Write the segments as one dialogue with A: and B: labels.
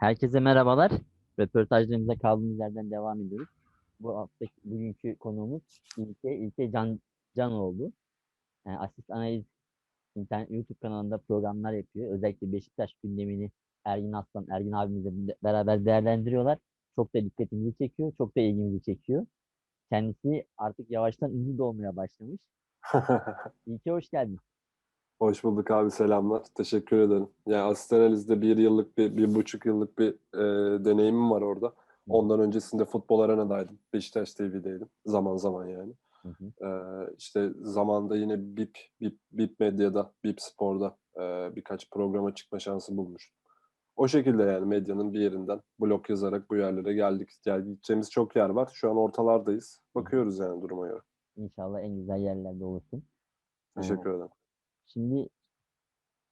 A: Herkese merhabalar. Röportajlarımıza kaldığımız yerden devam ediyoruz. Bu hafta bugünkü konuğumuz İlke, İlke Can, Can oldu. Yani asist analiz internet YouTube kanalında programlar yapıyor. Özellikle Beşiktaş gündemini Ergin Aslan, Ergin abimizle beraber değerlendiriyorlar. Çok da dikkatimizi çekiyor, çok da ilgimizi çekiyor. Kendisi artık yavaştan ünlü de olmaya başlamış. İlke hoş geldin.
B: Hoş bulduk abi selamlar. Teşekkür ederim. Yani asist analizde bir yıllık bir, bir buçuk yıllık bir e, deneyimim var orada. Ondan öncesinde Futbol Arena'daydım. Beşiktaş TV'deydim. Zaman zaman yani.
A: Hı hı.
B: E, işte zamanda yine BIP, BIP, BIP Medya'da, BIP Spor'da e, birkaç programa çıkma şansı bulmuştum. O şekilde yani medyanın bir yerinden blog yazarak bu yerlere geldik. Yani gideceğimiz çok yer var. Şu an ortalardayız. Bakıyoruz yani duruma göre.
A: İnşallah en güzel yerlerde olursun.
B: Teşekkür ederim.
A: Şimdi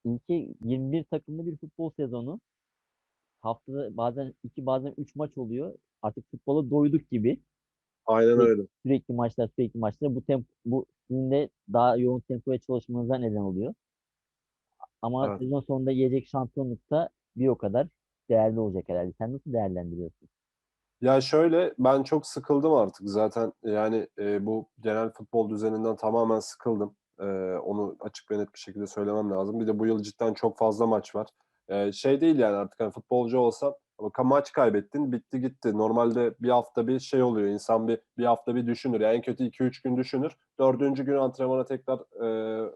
A: ülke 21 takımlı bir futbol sezonu. Haftada bazen iki bazen üç maç oluyor. Artık futbola doyduk gibi.
B: Aynen
A: Peki.
B: öyle.
A: Sürekli maçlar sürekli maçlar. Bu temp bu sizin de daha yoğun tempoya çalışmanıza neden oluyor. Ama
B: Evet.
A: sezon sonunda gelecek şampiyonlukta bir o kadar değerli olacak herhalde. Sen nasıl değerlendiriyorsun?
B: Ya şöyle ben çok sıkıldım artık zaten yani e, bu genel futbol düzeninden tamamen sıkıldım. E, onu açık ve net bir şekilde söylemem lazım. Bir de bu yıl cidden çok fazla maç var. E, şey değil yani artık hani futbolcu olsam ama maç kaybettin bitti gitti. Normalde bir hafta bir şey oluyor insan bir bir hafta bir düşünür. Yani en kötü 2-3 gün düşünür. Dördüncü gün antrenmana tekrar e,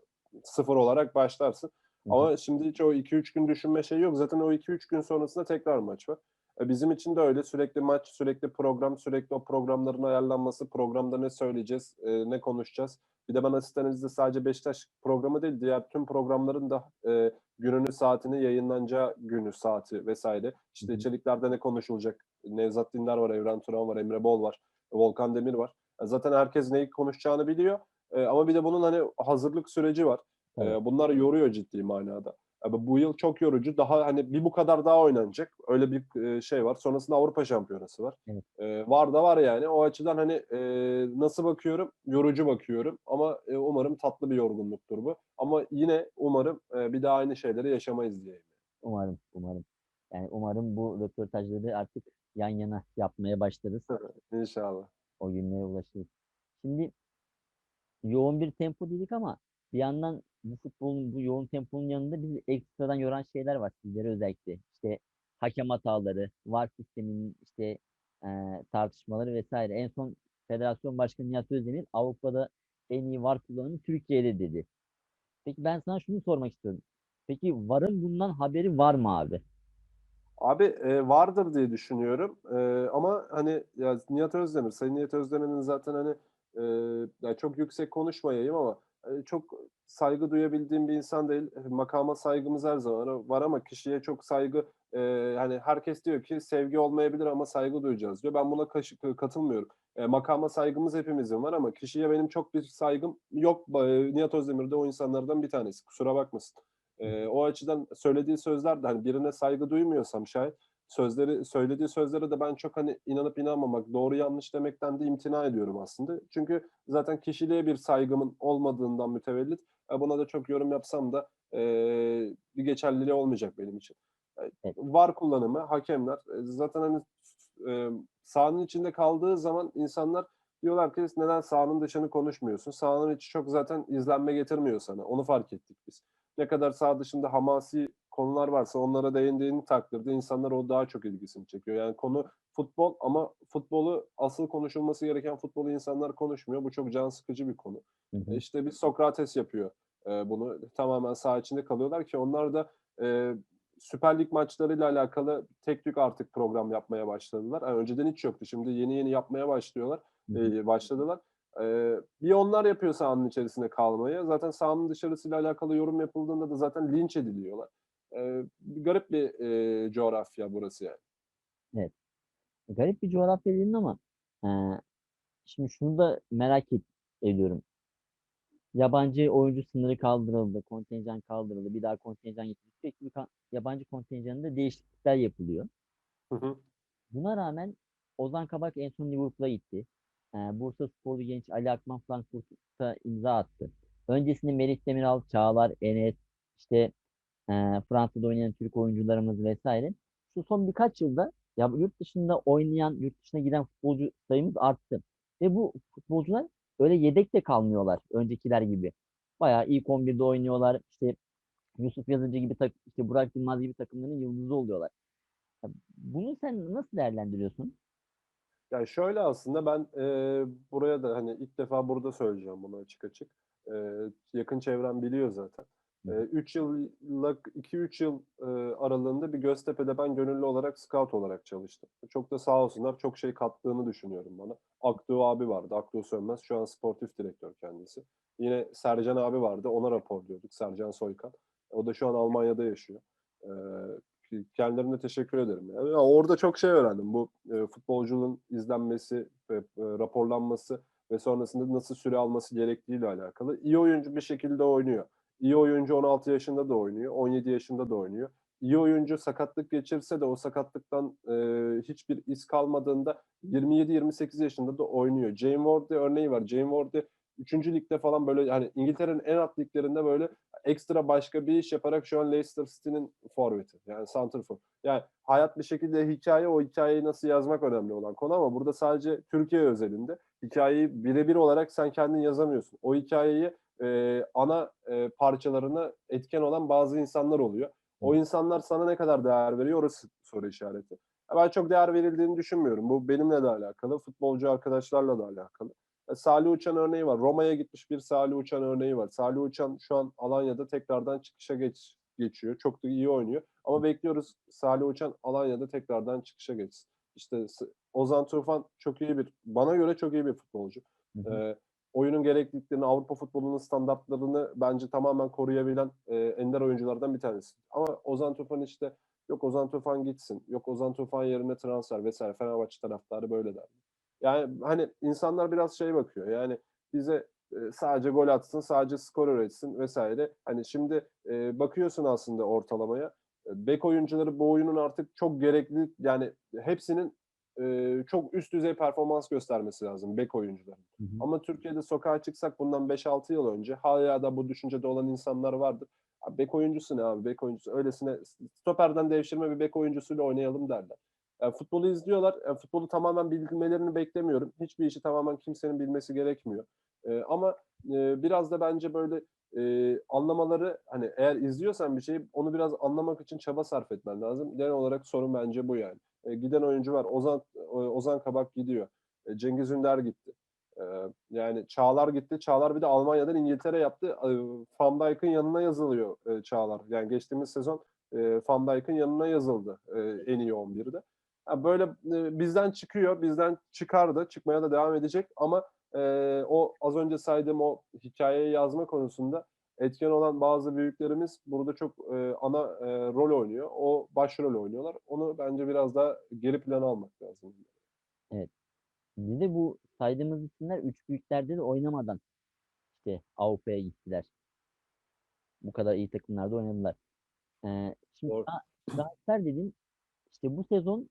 B: sıfır olarak başlarsın. Ama şimdi hiç o 2-3 gün düşünme şeyi yok. Zaten o 2-3 gün sonrasında tekrar maç var. E, Bizim için de öyle sürekli maç, sürekli program, sürekli o programların ayarlanması, programda ne söyleyeceğiz, e, ne konuşacağız. Bir de ben asist analizde sadece Beşiktaş programı değil, diğer tüm programların da e, gününü, saatini, yayınlanacağı günü, saati vesaire. İşte içeriklerde ne konuşulacak? Nevzat Dindar var, Evren Turan var, Emre Bol var, Volkan Demir var. E, Zaten herkes neyi konuşacağını biliyor. E, ama bir de bunun hani hazırlık süreci var. E,
A: Evet.
B: bunlar yoruyor ciddi manada. Abi bu yıl çok yorucu. Daha hani bir bu kadar daha oynanacak. Öyle bir e, şey var. Sonrasında Avrupa Şampiyonası var.
A: Evet.
B: E, var da var yani. O açıdan hani e, nasıl bakıyorum? Yorucu bakıyorum. Ama e, umarım tatlı bir yorgunluktur bu. Ama yine umarım e, bir daha aynı şeyleri yaşamayız diyeyim.
A: Umarım, umarım. Yani umarım bu röportajları artık yan yana yapmaya başlarız.
B: İnşallah.
A: O günlere ulaşırız. Şimdi yoğun bir tempo dedik ama bir yandan bu futbolun bu yoğun temponun yanında bizi ekstradan yoran şeyler var sizlere özellikle. İşte hakem hataları, VAR sisteminin işte eee, tartışmaları vesaire. En son Federasyon Başkanı Nihat Özdemir Avrupa'da en iyi VAR kullanımı Türkiye'de dedi. Peki ben sana şunu sormak istiyorum. Peki VAR'ın bundan haberi var mı abi?
B: Abi e, vardır diye düşünüyorum. E, ama hani ya Nihat Özdemir, Sayın Nihat Özdemir'in zaten hani e, ya çok yüksek konuşmayayım ama e, çok saygı duyabildiğim bir insan değil. E, Makama saygımız her zaman var ama kişiye çok saygı e, hani herkes diyor ki sevgi olmayabilir ama saygı duyacağız diyor. Ben buna katılmıyorum. E, makama saygımız hepimizin var ama kişiye benim çok bir saygım yok. E, Nihat Özdemir de o insanlardan bir tanesi. Kusura bakmasın. Ee, o açıdan söylediği sözler de hani birine saygı duymuyorsam şayet sözleri söylediği sözlere de ben çok hani inanıp inanmamak, doğru yanlış demekten de imtina ediyorum aslında. Çünkü zaten kişiliğe bir saygımın olmadığından mütevellit e, buna da çok yorum yapsam da e, bir geçerliliği olmayacak benim için. E,
A: Evet.
B: var kullanımı, hakemler zaten hani e, sahanın içinde kaldığı zaman insanlar diyorlar ki neden sahanın dışını konuşmuyorsun? Sahanın içi çok zaten izlenme getirmiyor sana. Onu fark ettik biz ne kadar sağ dışında hamasi konular varsa onlara değindiğin takdirde insanlar o daha çok ilgisini çekiyor. Yani konu futbol ama futbolu asıl konuşulması gereken futbolu insanlar konuşmuyor. Bu çok can sıkıcı bir konu.
A: Hı hı.
B: E İşte bir Sokrates yapıyor e, bunu. Tamamen saha içinde kalıyorlar ki onlar da e, Süper Lig maçlarıyla alakalı tek tük artık program yapmaya başladılar. Yani önceden hiç yoktu. Şimdi yeni yeni yapmaya başlıyorlar.
A: Hı hı.
B: E, başladılar. Ee, bir onlar yapıyor sahanın içerisinde kalmayı. Zaten sahanın dışarısıyla alakalı yorum yapıldığında da zaten linç ediliyorlar. Bir garip bir e, coğrafya burası yani.
A: Garip bir coğrafya dedin ama eee, şimdi şunu da merak et- ediyorum. Yabancı oyuncu sınırı kaldırıldı, kontenjan kaldırıldı, bir daha kontenjan getirildi. Sürekli yabancı kontenjanında değişiklikler yapılıyor.
B: Hı hı.
A: Buna rağmen Ozan Kabak en son Liverpool'a gitti. Ee, Bursa Sporlu genç Ali Akman Frankfurt'a imza attı. Öncesinde Merih Demiral, Çağlar, Enes, işte e, Fransa'da oynayan Türk oyuncularımız vesaire. şu son birkaç yılda ya yurt dışında oynayan, yurt dışına giden futbolcu sayımız arttı. Ve bu futbolcular öyle yedek de kalmıyorlar öncekiler gibi. Bayağı ilk 11'de oynuyorlar. İşte Yusuf Yazıcı gibi işte Burak Yılmaz gibi takımların yıldızı oluyorlar. Ya bunu sen nasıl değerlendiriyorsun?
B: Yani şöyle aslında ben e, buraya da hani ilk defa burada söyleyeceğim bunu açık açık. E, yakın çevrem biliyor zaten. 3 yıllık 2-3 yıl aralığında bir Göztepe'de ben gönüllü olarak scout olarak çalıştım. Çok da sağ olsunlar çok şey kattığını düşünüyorum bana. Akdoğu abi vardı. Akdoğu Sönmez şu an sportif direktör kendisi. Yine Sercan abi vardı. Ona raporluyorduk. Sercan Soykan. O da şu an Almanya'da yaşıyor. Kendilerine teşekkür ederim. Yani ya orada çok şey öğrendim. Bu futbolcunun izlenmesi raporlanması ve sonrasında nasıl süre alması gerektiğiyle alakalı. İyi oyuncu bir şekilde oynuyor. İyi oyuncu 16 yaşında da oynuyor, 17 yaşında da oynuyor. İyi oyuncu sakatlık geçirse de o sakatlıktan e, hiçbir iz kalmadığında 27-28 yaşında da oynuyor. Jane Ward'de örneği var. Jane Ward'de 3. ligde falan böyle hani İngiltere'nin en alt liglerinde böyle ekstra başka bir iş yaparak şu an Leicester City'nin forveti. Yani santrfor. Yani hayat bir şekilde hikaye o hikayeyi nasıl yazmak önemli olan konu ama burada sadece Türkiye özelinde hikayeyi birebir olarak sen kendin yazamıyorsun. O hikayeyi e, ana e, parçalarına etken olan bazı insanlar oluyor. O insanlar sana ne kadar değer veriyor orası soru işareti. Ben çok değer verildiğini düşünmüyorum. Bu benimle de alakalı, futbolcu arkadaşlarla da alakalı. E, Salih Uçan örneği var. Roma'ya gitmiş bir Salih Uçan örneği var. Salih Uçan şu an Alanya'da tekrardan çıkışa geç, geçiyor. Çok da iyi oynuyor. Ama bekliyoruz Salih Uçan Alanya'da tekrardan çıkışa geçsin. İşte Ozan Tufan çok iyi bir, bana göre çok iyi bir futbolcu.
A: Hı hı.
B: Ee, oyunun gerekliliklerini, Avrupa futbolunun standartlarını bence tamamen koruyabilen e, ender oyunculardan bir tanesi. Ama Ozan Tufan işte yok Ozan Tufan gitsin, yok Ozan Tufan yerine transfer vesaire Fenerbahçe taraftarı böyle der. Yani hani insanlar biraz şey bakıyor yani bize e, sadece gol atsın, sadece skor üretsin vesaire. Hani şimdi e, bakıyorsun aslında ortalamaya. E, Bek oyuncuları bu oyunun artık çok gerekli yani hepsinin e, çok üst düzey performans göstermesi lazım bek oyuncuların.
A: Hı hı.
B: Ama Türkiye'de sokağa çıksak bundan 5-6 yıl önce hala da bu düşüncede olan insanlar vardır. Abi bek oyuncusu ne abi bek oyuncusu öylesine stoperden devşirme bir bek oyuncusuyla oynayalım derler. Yani futbolu izliyorlar. Yani futbolu tamamen bilmelerini beklemiyorum. Hiçbir işi tamamen kimsenin bilmesi gerekmiyor. E, ama e, biraz da bence böyle e, anlamaları hani eğer izliyorsan bir şeyi onu biraz anlamak için çaba sarf etmen lazım. Genel olarak sorun bence bu yani. E, giden oyuncu var. Ozan e, Ozan Kabak gidiyor. E, Cengiz Ünder gitti. Yani Çağlar gitti. Çağlar bir de Almanya'dan İngiltere yaptı. E, Van Dijk'ın yanına yazılıyor Çağlar. Yani geçtiğimiz sezon e, Van Dijk'ın yanına yazıldı en iyi 11'de. Yani böyle bizden çıkıyor, bizden çıkardı, çıkmaya da devam edecek ama o az önce saydığım o hikayeyi yazma konusunda etken olan bazı büyüklerimiz burada çok e, ana e, rol oynuyor. O başrol oynuyorlar. Onu bence biraz daha geri plana almak lazım.
A: Bir de bu saydığımız isimler üç büyüklerde de oynamadan işte Avrupa'ya gittiler. Bu kadar iyi takımlarda oynadılar. Ee, şimdi
B: Doğru.
A: tra- transfer dedin. İşte bu sezon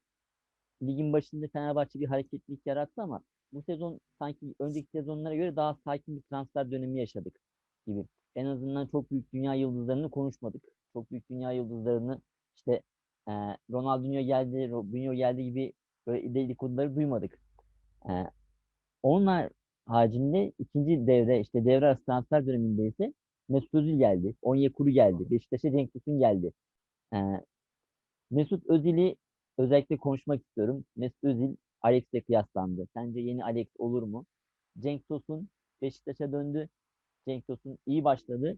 A: ligin başında Fenerbahçe bir hareketlilik yarattı ama bu sezon sanki önceki sezonlara göre daha sakin bir transfer dönemi yaşadık gibi. En azından çok büyük dünya yıldızlarını konuşmadık. Çok büyük dünya yıldızlarını işte e, Ronaldinho geldi, Robinho geldi gibi böyle dedikoduları duymadık. E, onlar haricinde ikinci devre işte devre arası transfer döneminde ise Mesut Özil geldi. Onyekuru geldi. Beşiktaş'a Cenk Tosun geldi. E, Mesut Özil'i özellikle konuşmak istiyorum. Mesut Özil Alex'le kıyaslandı. Sence yeni Alex olur mu? Cenk Tosun Beşiktaş'a döndü. Cenk Tosun iyi başladı.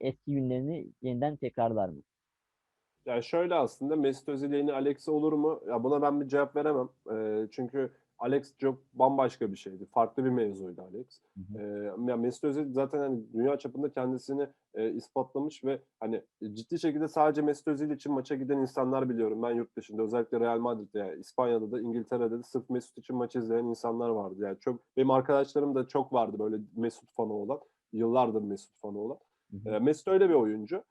A: Eski günlerini yeniden tekrarlar mı?
B: Yani şöyle aslında Mesut Özil yeni Alex olur mu? Ya buna ben bir cevap veremem. E, çünkü Alex çok bambaşka bir şeydi. Farklı bir mevzuydu Alex.
A: Hı hı.
B: Ya Mesut Özil zaten hani dünya çapında kendisini e, ispatlamış ve hani ciddi şekilde sadece Mesut Özil için maça giden insanlar biliyorum. Ben yurt dışında özellikle Real Madrid'de yani İspanya'da da İngiltere'de de sırf Mesut için maç izleyen insanlar vardı. Yani çok benim arkadaşlarım da çok vardı böyle Mesut fanı olan. Yıllardır Mesut fanı olan.
A: Hı hı.
B: Mesut öyle bir oyuncu.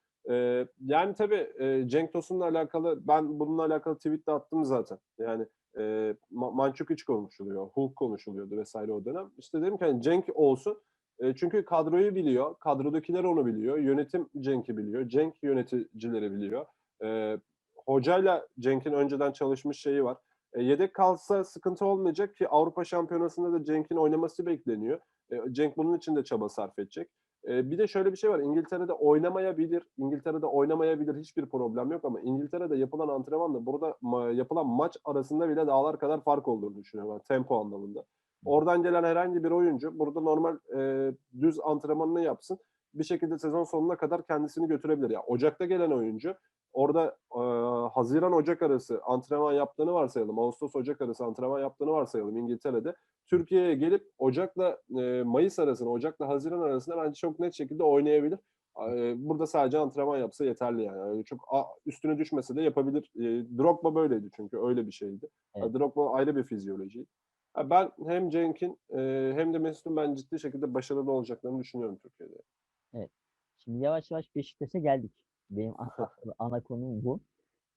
B: Yani tabii e, Cenk Tosun'la alakalı ben bununla alakalı tweet de attım zaten. Yani e, Ma- Mançukic konuşuluyor, Hulk konuşuluyordu vesaire o dönem. İşte dedim ki hani Cenk olsun. E, çünkü kadroyu biliyor, kadrodakiler onu biliyor, yönetim Cenk'i biliyor, Cenk yöneticileri biliyor. E, hocayla Cenk'in önceden çalışmış şeyi var. E, yedek kalsa sıkıntı olmayacak ki Avrupa Şampiyonası'nda da Cenk'in oynaması bekleniyor. E, Cenk bunun için de çaba sarf edecek. E, bir de şöyle bir şey var. İngiltere'de oynamayabilir. İngiltere'de oynamayabilir. Hiçbir problem yok ama İngiltere'de yapılan antrenmanla burada ma- yapılan maç arasında bile dağlar kadar fark olduğunu düşünüyorum. ben, tempo anlamında. Oradan gelen herhangi bir oyuncu burada normal e, düz antrenmanını yapsın. Bir şekilde sezon sonuna kadar kendisini götürebilir. Ya Ocak'ta gelen oyuncu orada e, Haziran Ocak arası antrenman yaptığını varsayalım. Ağustos Ocak arası antrenman yaptığını varsayalım İngiltere'de. Türkiye'ye gelip Ocak'la e, Mayıs arasında, Ocak'la Haziran arasında bence çok net şekilde oynayabilir. E, burada sadece antrenman yapsa yeterli yani. yani çok a, üstüne düşmese de yapabilir. E, Drogba böyleydi çünkü öyle bir şeydi.
A: Evet.
B: Drogba ayrı bir fizyoloji. Ben hem Cenk'in e, hem de Mesut'un ben ciddi şekilde başarılı olacaklarını düşünüyorum Türkiye'de.
A: Şimdi yavaş yavaş Beşiktaş'a geldik. Benim a- ana konum bu.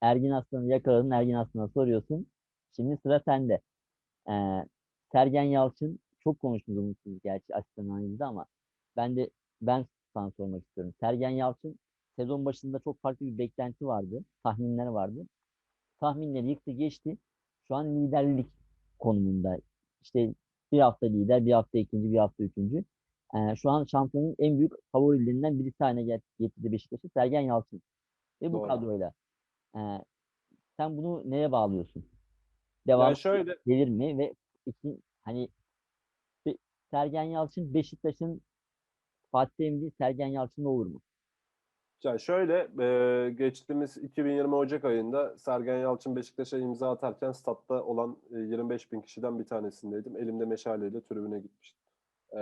A: Ergin Aslan'ı yakaladın. Ergin Aslan'a soruyorsun. Şimdi sıra sende. Ee, Sergen Yalçın çok konuşuldu siz gerçi asistan analizde ama ben de ben sana sormak istiyorum. Sergen Yalçın sezon başında çok farklı bir beklenti vardı. Tahminler vardı. Tahminleri yıktı geçti. Şu an liderlik konumunda. İşte bir hafta lider, bir hafta ikinci, bir hafta üçüncü. Ee, şu an şampiyonun en büyük favorilerinden birisi haline get- getirdi Beşiktaş'ı Sergen Yalçın. Ve bu
B: Doğru.
A: kadroyla. Ee, sen bunu neye bağlıyorsun? Devam
B: Yani şöyle
A: gelir mi? Ve iki, hani Sergen Yalçın Beşiktaş'ın Fatih değil Sergen Yalçın'da olur mu?
B: Yani şöyle, e, geçtiğimiz 2020 Ocak ayında Sergen Yalçın Beşiktaş'a imza atarken statta olan e, 25 bin kişiden bir tanesindeydim. Elimde meşaleyle tribüne gitmiştim. E,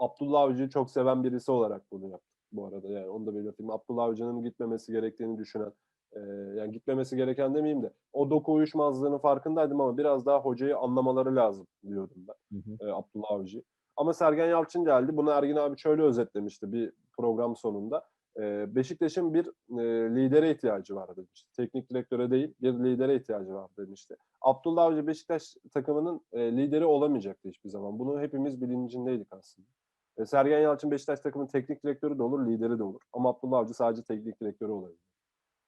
B: Abdullah Avcı'yı çok seven birisi olarak bunu yaptık bu arada. Yani onu da belirteyim. Abdullah Avcı'nın gitmemesi gerektiğini düşünen, e, yani gitmemesi gereken demeyeyim de o doku uyuşmazlığının farkındaydım ama biraz daha hocayı anlamaları lazım diyordum ben
A: Hı hı.
B: e, Abdullah Avcı. Ama Sergen Yalçın geldi. Bunu Ergin abi şöyle özetlemişti bir program sonunda. E, Beşiktaş'ın bir e, lidere ihtiyacı var demişti. Teknik direktöre değil bir lidere ihtiyacı var demişti. Abdullah Avcı Beşiktaş takımının e, lideri olamayacaktı hiçbir zaman. Bunu hepimiz bilincindeydik aslında. E, Sergen Yalçın Beşiktaş takımının teknik direktörü de olur, lideri de olur. Ama Abdullah Avcı sadece teknik direktörü olabilir.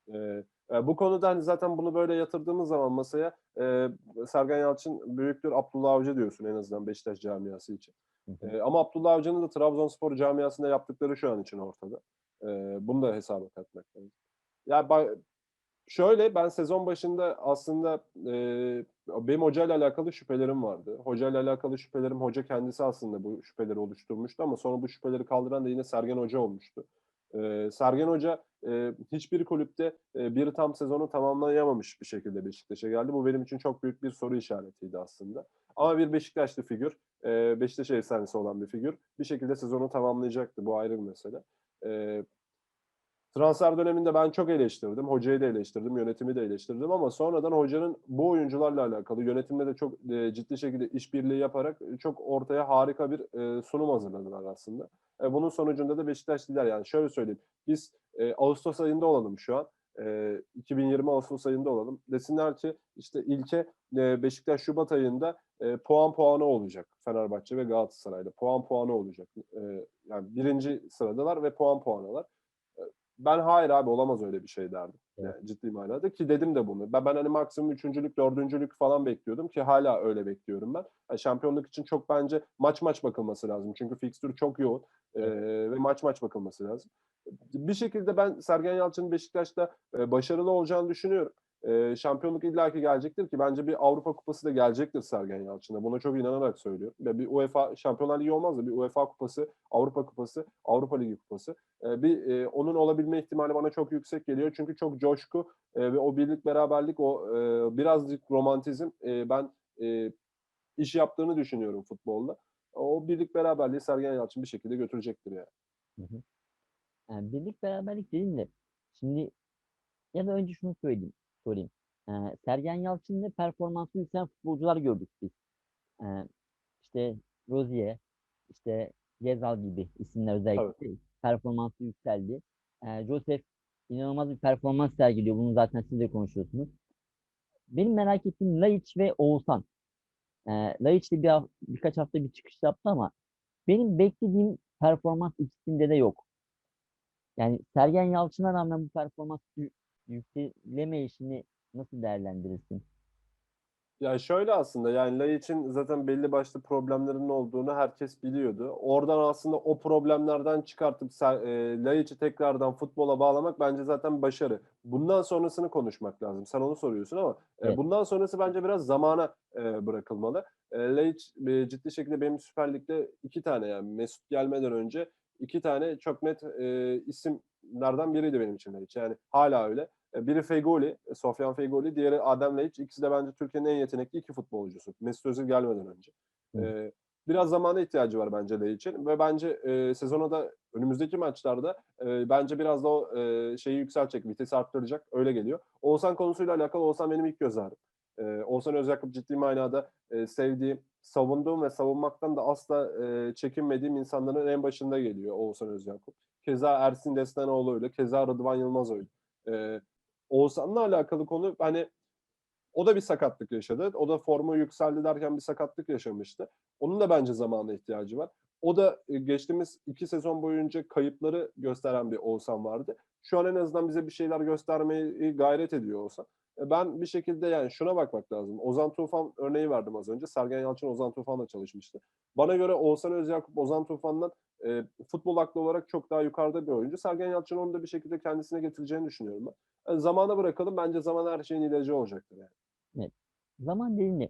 B: E, e, bu konuda hani zaten bunu böyle yatırdığımız zaman masaya e, Sergen Yalçın büyüktür, Abdullah Avcı diyorsun en azından Beşiktaş camiası için.
A: Hı hı.
B: E, ama Abdullah Avcı'nın da Trabzonspor camiasında yaptıkları şu an için ortada. E, bunu da hesaba katmak lazım. Ya ba- şöyle ben sezon başında aslında e, benim hocayla alakalı şüphelerim vardı. Hocayla alakalı şüphelerim hoca kendisi aslında bu şüpheleri oluşturmuştu ama sonra bu şüpheleri kaldıran da yine Sergen Hoca olmuştu. E, Sergen Hoca e, hiçbir kulüpte e, bir tam sezonu tamamlayamamış bir şekilde Beşiktaş'a geldi. Bu benim için çok büyük bir soru işaretiydi aslında. Ama bir Beşiktaşlı figür, e, Beşiktaş efsanesi olan bir figür bir şekilde sezonu tamamlayacaktı. Bu ayrı bir mesele. E, transfer döneminde ben çok eleştirdim. Hocayı da eleştirdim, yönetimi de eleştirdim ama sonradan hocanın bu oyuncularla alakalı yönetimle de çok e, ciddi şekilde işbirliği yaparak çok ortaya harika bir e, sunum hazırladılar aslında. E, bunun sonucunda da Beşiktaş lider. Yani şöyle söyleyeyim. Biz e, Ağustos ayında olalım şu an. E, 2020 Ağustos ayında olalım. Desinler ki işte ilke e, Beşiktaş Şubat ayında e, puan puanı olacak Fenerbahçe ve Galatasaray'da. Puan puanı olacak. E, yani birinci sıradalar ve puan puanılar. Ben hayır abi olamaz öyle bir şey derdim.
A: Evet.
B: Yani ciddi manada ki dedim de bunu. Ben, ben hani maksimum üçüncülük, dördüncülük falan bekliyordum ki hala öyle bekliyorum ben. Yani şampiyonluk için çok bence maç maç bakılması lazım. Çünkü fikstür çok yoğun e, ve maç maç bakılması lazım. Bir şekilde ben Sergen Yalçın'ın Beşiktaş'ta e, başarılı olacağını düşünüyorum. E, şampiyonluk illaki gelecektir ki bence bir Avrupa Kupası da gelecektir Sergen Yalçın'a. Buna çok inanarak söylüyorum. Ve bir UEFA Şampiyonlar Ligi olmaz da bir UEFA Kupası, Avrupa Kupası, Avrupa Ligi Kupası. E, bir e, onun olabilme ihtimali bana çok yüksek geliyor. Çünkü çok coşku e, ve o birlik beraberlik, o e, birazcık romantizm e, ben e, iş yaptığını düşünüyorum futbolda. O birlik beraberliği Sergen Yalçın bir şekilde götürecektir yani.
A: Hı hı. Yani birlik beraberlik dedim de şimdi ya da önce şunu söyleyeyim, sorayım. Ee, Sergen Yalçın ve performansı yükselen futbolcular gördük biz. Ee, işte Rozier, işte Gezal gibi isimler özellikle performansı yükseldi. Ee, Joseph inanılmaz bir performans sergiliyor. Bunu zaten siz de konuşuyorsunuz. Benim merak ettiğim Laiç ve Oğuzhan. Ee, Laiç de bir, birkaç hafta bir çıkış yaptı ama benim beklediğim performans ikisinde de yok. Yani Sergen Yalçın'a rağmen bu performans yükseleme işini nasıl değerlendirirsin?
B: Ya şöyle aslında yani Laiç'in zaten belli başlı problemlerinin olduğunu herkes biliyordu. Oradan aslında o problemlerden çıkartıp e, Laiç'i tekrardan futbola bağlamak bence zaten başarı. Bundan sonrasını konuşmak lazım. Sen onu soruyorsun ama e,
A: Evet.
B: bundan sonrası bence biraz zamana e, bırakılmalı. E, Laiç e, ciddi şekilde benim Süper Lig'de iki tane yani Mesut gelmeden önce iki tane çok net e, isimlerden biriydi benim için Laiç. Yani hala öyle. E, Biri Fegoli, e, Sofyan Fegoli, diğeri Adem Laiç. İkisi de bence Türkiye'nin en yetenekli iki futbolcusu. Mesut Özil gelmeden önce.
A: Hı.
B: E, biraz zamana ihtiyacı var bence Laiç'in ve bence e, sezona da önümüzdeki maçlarda e, bence biraz da o e, şeyi yükseltecek, vitesi arttıracak. Öyle geliyor. Oğuzhan konusuyla alakalı Oğuzhan benim ilk göz ağrım. E, Oğuzhan Özyakup ciddi manada e, sevdiğim, savunduğum ve savunmaktan da asla e, çekinmediğim insanların en başında geliyor Oğuzhan Özyakup. Keza Ersin Destanoğlu öyle, keza Rıdvan Yılmaz öyle. E, Oğuzhan'la alakalı konu hani o da bir sakatlık yaşadı. O da formu yükseldi derken bir sakatlık yaşamıştı. Onun da bence zamana ihtiyacı var. O da e, geçtiğimiz iki sezon boyunca kayıpları gösteren bir Oğuzhan vardı. Şu an en azından bize bir şeyler göstermeyi gayret ediyor Oğuzhan. E, Ben bir şekilde yani şuna bakmak lazım. Ozan Tufan örneği verdim az önce. Sergen Yalçın Ozan Tufan'la çalışmıştı. Bana göre Oğuzhan Özyakup Ozan Tufan'dan e, futbol aklı olarak çok daha yukarıda bir oyuncu. Sergen Yalçın onu da bir şekilde kendisine getireceğini düşünüyorum ben. Yani zamana bırakalım. Bence zaman her şeyin ilacı olacaktır yani.
A: Zaman dediğinde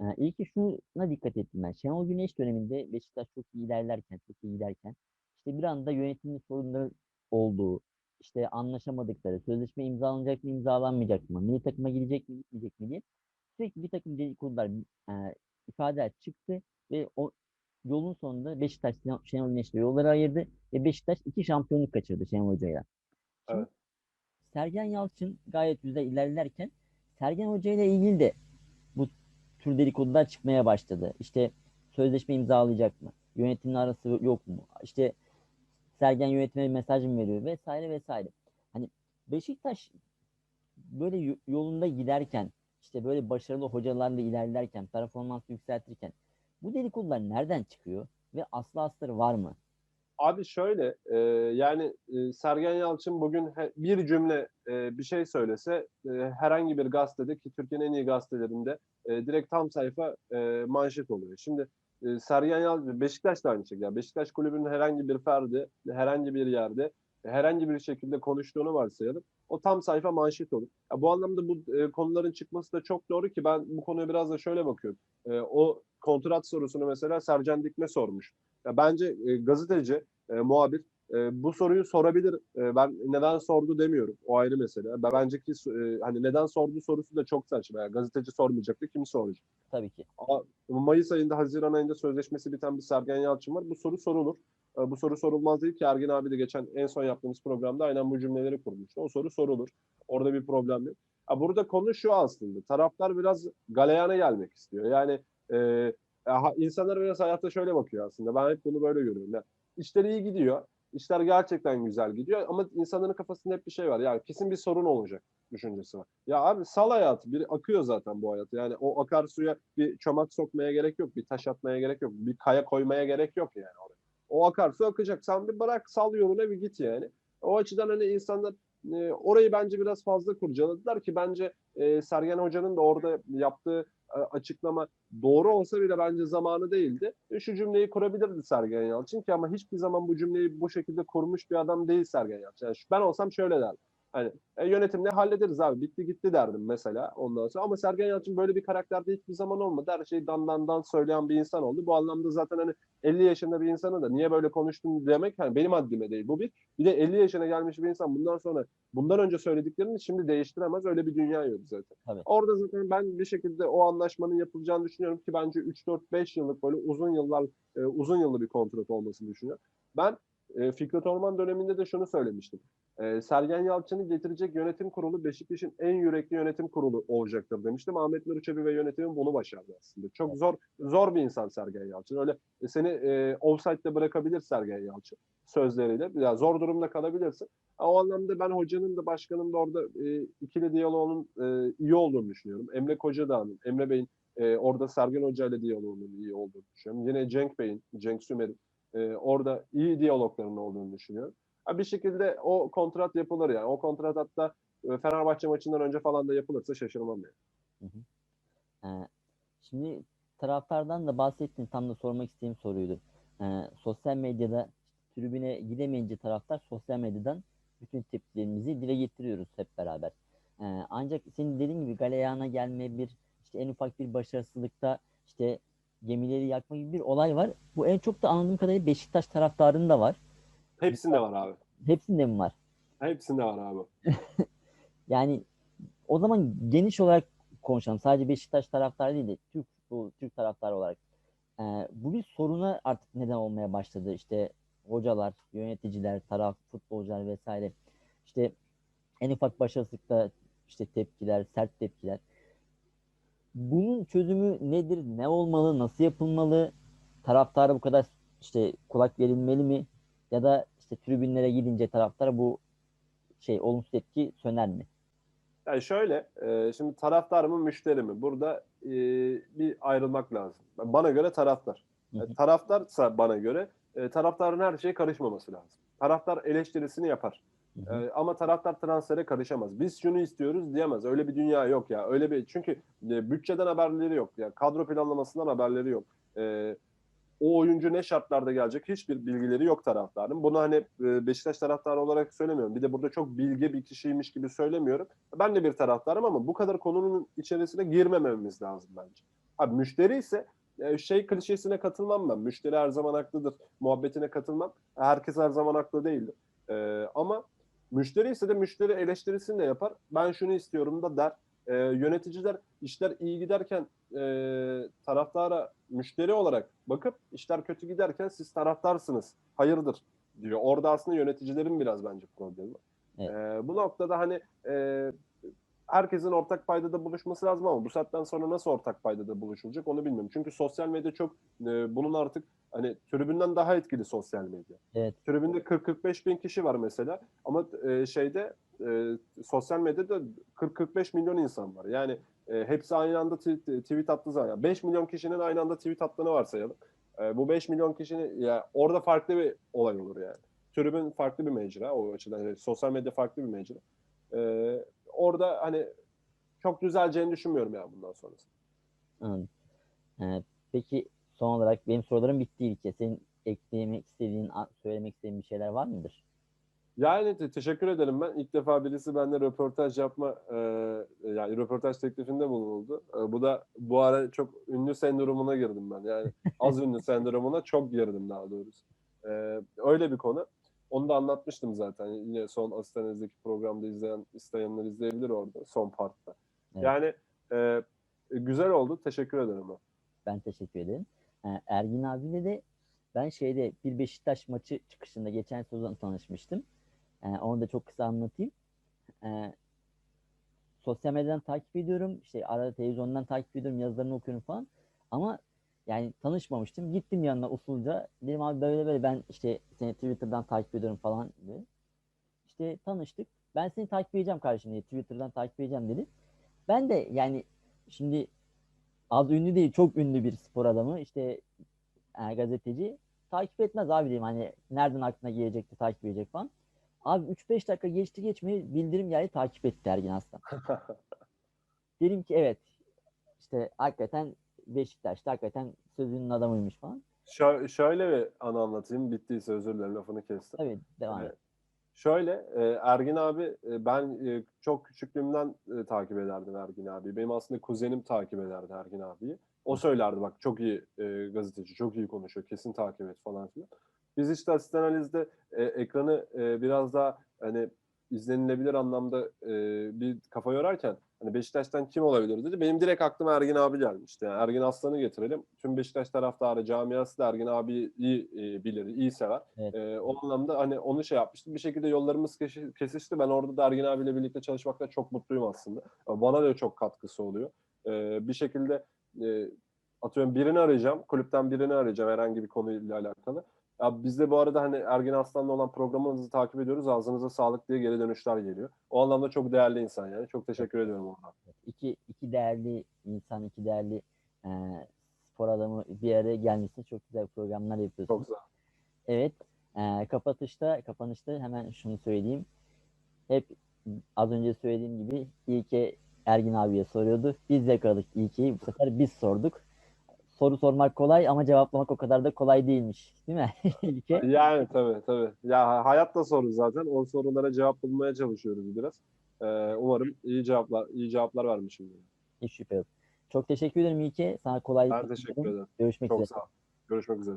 A: e, iyi ki şuna dikkat ettim ben. Şenol Güneş döneminde Beşiktaş çok iyi ilerlerken, çok iyi giderken işte bir anda yönetimli sorunları olduğu, işte anlaşamadıkları, sözleşme imzalanacak mı, imzalanmayacak mı, milli takıma gidecek mi, gitmeyecek mi diye sürekli bir takım dedikodular, e, ifadeler çıktı ve o yolun sonunda Beşiktaş Şenol- Güneş'le yolları ayırdı ve Beşiktaş iki şampiyonluk kaçırdı Şenol Hoca'yla.
B: Evet.
A: Sergen Yalçın gayet güzel ilerlerken Sergen Hoca ile ilgili de bu tür dedikodular çıkmaya başladı. İşte sözleşme imzalayacak mı? Yönetimle arası yok mu? İşte Sergen yönetime bir mesaj mı veriyor vesaire vesaire. Hani Beşiktaş böyle yo- yolunda giderken işte böyle başarılı hocalarla ilerlerken, performans yükseltirken bu dedikodular nereden çıkıyor ve aslı astarı var mı?
B: Abi şöyle e, yani e, Sergen Yalçın bugün he- bir cümle e, bir şey söylese e, herhangi bir gazetede ki Türkiye'nin en iyi gazetelerinde e, direkt tam sayfa e, manşet oluyor. Şimdi e, Sergen Yalçın Beşiktaş da aynı şekilde. Yani Beşiktaş kulübünün herhangi bir ferdi herhangi bir yerde herhangi bir şekilde konuştuğunu varsayalım. O tam sayfa manşet olur. Ya bu anlamda bu e, konuların çıkması da çok doğru ki ben bu konuya biraz da şöyle bakıyorum. E, o kontrat sorusunu mesela Sercan Dikme sormuş. Ya bence e, gazeteci, e, muhabir e, bu soruyu sorabilir. E, ben neden sordu demiyorum. O ayrı mesele. Ben bence ki e, hani neden sordu sorusu da çok saçma. Yani gazeteci sormayacaktı. Kim soracak?
A: Tabii ki.
B: Ama Mayıs ayında, Haziran ayında sözleşmesi biten bir Sergen Yalçın var. Bu soru sorulur. E, Bu soru sorulmaz değil ki Ergin abi de geçen en son yaptığımız programda aynen bu cümleleri kurmuştu. O soru sorulur. Orada bir problem yok. Ha, Burada konu şu aslında. Taraftar biraz galeyana gelmek istiyor. Yani e, insanlar biraz hayatta şöyle bakıyor aslında. Ben hep bunu böyle görüyorum. Yani işleri iyi gidiyor. İşler gerçekten güzel gidiyor ama insanların kafasında hep bir şey var. Yani kesin bir sorun olacak düşüncesi var. Ya abi sal hayatı. Bir akıyor zaten bu hayat. Yani o akarsuya bir çomak sokmaya gerek yok. Bir taş atmaya gerek yok. Bir kaya koymaya gerek yok yani oraya. O akarsu akacak. Sen bir bırak sal yoluna bir git yani. O açıdan hani insanlar e, orayı bence biraz fazla kurcaladılar ki bence e, Sergen Hoca'nın da orada yaptığı açıklama doğru olsa bile bence zamanı değildi. E, şu cümleyi kurabilirdi Sergen Yalçın ki ama hiçbir zaman bu cümleyi bu şekilde kurmuş bir adam değil Sergen Yalçın. Yani ben olsam şöyle derdim. Hani e, yönetimle hallederiz abi bitti gitti derdim mesela ondan sonra. Ama Sergen Yalçın böyle bir karakterde hiçbir zaman olmadı. Her şeyi dan dan dan söyleyen bir insan oldu. Bu anlamda zaten hani 50 yaşında bir insana da niye böyle konuştun demek hani benim haddime değil bu bir. Bir de 50 yaşına gelmiş bir insan bundan sonra bundan önce söylediklerini şimdi değiştiremez. Öyle bir dünya yok zaten.
A: Tabii.
B: Orada zaten ben bir şekilde o anlaşmanın yapılacağını düşünüyorum ki bence 3-4-5 yıllık böyle uzun yıllar e, uzun yıllı bir kontrat olmasını düşünüyorum. Ben e, Fikret Orman döneminde de şunu söylemiştim. E, Sergen Yalçın'ı getirecek yönetim kurulu Beşiktaş'ın en yürekli yönetim kurulu olacaktır demiştim. Ahmet Nur Çebi ve yönetimi bunu başardı aslında. Çok zor zor bir insan Sergen Yalçın. Öyle e, seni e, offside'de bırakabilir Sergen Yalçın sözleriyle. Ya zor durumda kalabilirsin. O anlamda ben hocanın da başkanın da orada e, ikili diyaloğunun e, iyi olduğunu düşünüyorum. Emre Kocadağ'ın, Emre Bey'in e, orada Sergen Hoca ile diyaloğunun iyi olduğunu düşünüyorum. Yine Cenk Bey'in, Cenk Sümer'in e, orada iyi diyalogların olduğunu düşünüyorum. Bir şekilde o kontrat yapılır yani. O kontrat hatta e, Fenerbahçe maçından önce falan da yapılırsa şaşırmam yani.
A: Ee, şimdi taraftardan da bahsettin. Tam da sormak istediğim soruydu. Ee, sosyal medyada tribüne gidemeyince taraftar sosyal medyadan bütün tepkilerimizi dile getiriyoruz hep beraber. Ee, ancak senin dediğin gibi galeyana gelme bir işte en ufak bir başarısızlıkta işte gemileri yakma gibi bir olay var. Bu en çok da anladığım kadarıyla Beşiktaş taraftarında var.
B: Hepsinde var abi.
A: Hepsinde mi var?
B: Hepsinde var abi.
A: Yani o zaman geniş olarak konuşalım. Sadece Beşiktaş taraftarı değil de Türk bu Türk taraftarı olarak. Ee, bu bir soruna artık neden olmaya başladı. İşte hocalar, yöneticiler, taraf, futbolcular vesaire. İşte en ufak başarısızlıkta işte tepkiler, sert tepkiler. Bunun çözümü nedir? Ne olmalı? Nasıl yapılmalı? Taraftara bu kadar işte kulak verilmeli mi? Ya da işte tribünlere gidince taraftara bu şey olumsuz tepki söner mi?
B: Yani şöyle, e, şimdi taraftar mı müşteri mi? Burada e, bir ayrılmak lazım. Bana göre taraftar.
A: Hı.
B: E, taraftarsa bana göre e, taraftarın her şeye karışmaması lazım. Taraftar eleştirisini yapar. E, ama taraftar transfere karışamaz. Biz şunu istiyoruz diyemez. Öyle bir dünya yok ya. Öyle bir çünkü e, bütçeden haberleri yok. Ya kadro planlamasından haberleri yok. E, o oyuncu ne şartlarda gelecek hiçbir bilgileri yok taraftarın. Bunu hani e, Beşiktaş taraftarı olarak söylemiyorum. Bir de burada çok bilge bir kişiymiş gibi söylemiyorum. Ben de bir taraftarım ama bu kadar konunun içerisine girmememiz lazım bence. Abi müşteri ise e, şey klişesine katılmam ben. Müşteri her zaman haklıdır. Muhabbetine katılmam. Herkes her zaman haklı değildir. E, ama müşteri ise de müşteri eleştirisini de yapar. Ben şunu istiyorum da der. E, yöneticiler işler iyi giderken e, taraftara müşteri olarak bakıp işler kötü giderken siz taraftarsınız. Hayırdır diyor. Orada aslında yöneticilerin biraz bence problemi.
A: Evet.
B: E, bu noktada hani e, herkesin ortak paydada buluşması lazım ama bu saatten sonra nasıl ortak paydada buluşulacak onu bilmiyorum. Çünkü sosyal medya çok e, bunun artık hani tribünden daha etkili sosyal medya.
A: Evet.
B: Tribünde 40-45 bin kişi var mesela ama e, şeyde e, sosyal medyada 40-45 milyon insan var. Yani e, hepsi aynı anda tweet zaman. Yani 5 milyon kişinin aynı anda tweet attığını varsayalım. E, bu 5 milyon kişinin ya orada farklı bir olay olur yani. Tribün farklı bir mecra o açıdan. Yani sosyal medya farklı bir mecra. E, orada hani çok düzeleceğini düşünmüyorum yani bundan sonrası.
A: Anladım. Ee, peki son olarak benim sorularım bitti İlke. Senin eklemek istediğin, söylemek istediğin bir şeyler var mıdır?
B: Yani te- teşekkür ederim ben. İlk defa birisi benimle röportaj yapma e, yani röportaj teklifinde bulunuldu. E, bu da bu ara çok ünlü sendromuna girdim ben. Yani az ünlü sendromuna çok girdim daha doğrusu. E, öyle bir konu. Onu da anlatmıştım zaten. Yine son Asistaniz'deki programda izleyen isteyenler izleyebilir orada son partta.
A: Evet.
B: Yani e, güzel oldu. Teşekkür ederim. ben.
A: Ben teşekkür ederim. Ee, Ergin abiyle de ben şeyde bir Beşiktaş maçı çıkışında geçen sezon tanışmıştım. Ee, onu da çok kısa anlatayım. Ee, sosyal medyadan takip ediyorum. İşte arada televizyondan takip ediyorum. Yazılarını okuyorum falan. Ama yani tanışmamıştım. Gittim yanına usulca. Dedim abi böyle böyle ben işte seni Twitter'dan takip ediyorum falan dedi. İşte tanıştık. Ben seni takip edeceğim kardeşim diye. Twitter'dan takip edeceğim dedi. Ben de yani şimdi az ünlü değil çok ünlü bir spor adamı işte e, gazeteci takip etmez abi diyeyim hani nereden aklına gelecekti takip edecek falan. Abi 3-5 dakika geçti geçmeyi bildirim geldi takip etti Ergin Aslan. Dedim ki evet işte hakikaten Beşiktaş'ta hakikaten sözünün adamıymış falan.
B: Şö- şöyle bir anı anlatayım. Bittiyse özür dilerim lafını kestim.
A: Tabii devam et.
B: Evet. Şöyle e, Ergin abi e, ben e, çok küçüklüğümden e, takip ederdim Ergin abi. Benim aslında kuzenim takip ederdi Ergin abiyi. O söylerdi bak çok iyi e, gazeteci, çok iyi konuşuyor, kesin takip et falan filan. Biz işte asistan analizde e, ekranı e, biraz daha hani izlenilebilir anlamda e, bir kafa yorarken hani Beşiktaş'tan kim olabilir dedi. Benim direkt aklıma Ergin abi gelmişti. Yani Ergin Aslan'ı getirelim. Tüm Beşiktaş taraftarı camiası da Ergin abiyi iyi e, bilir, iyi sever.
A: Evet.
B: E, o anlamda hani onu şey yapmıştım. Bir şekilde yollarımız kesişti. Ben orada da Ergin abiyle birlikte çalışmakta çok mutluyum aslında. Bana da çok katkısı oluyor. E, bir şekilde e, atıyorum birini arayacağım. Kulüpten birini arayacağım herhangi bir konuyla alakalı. Ya biz de bu arada hani Ergin Aslan'la olan programınızı takip ediyoruz. Ağzınıza sağlık diye geri dönüşler geliyor. O anlamda çok değerli insan yani. Çok teşekkür ediyorum ona.
A: İki, iki değerli insan, iki değerli e, spor adamı bir araya gelmesi çok güzel programlar yapıyorsunuz.
B: Çok güzel.
A: Evet. eee, kapatışta, kapanışta hemen şunu söyleyeyim. Hep az önce söylediğim gibi İlke Ergin abiye soruyordu. Biz yakaladık İlke'yi. Bu sefer biz sorduk. Soru sormak kolay ama cevaplamak o kadar da kolay değilmiş. Değil mi?
B: Yani tabii tabii. Ya hayat da soru zaten. O sorulara cevap bulmaya çalışıyoruz biraz. Ee, umarım iyi cevaplar iyi cevaplar vermişimdir.
A: Hiç şüphe yok. Çok teşekkür ederim İlke. Sana kolaylıklar
B: Ben teşekkür ederim.
A: Görüşmek
B: Çok
A: üzere.
B: sağ ol. Görüşmek üzere.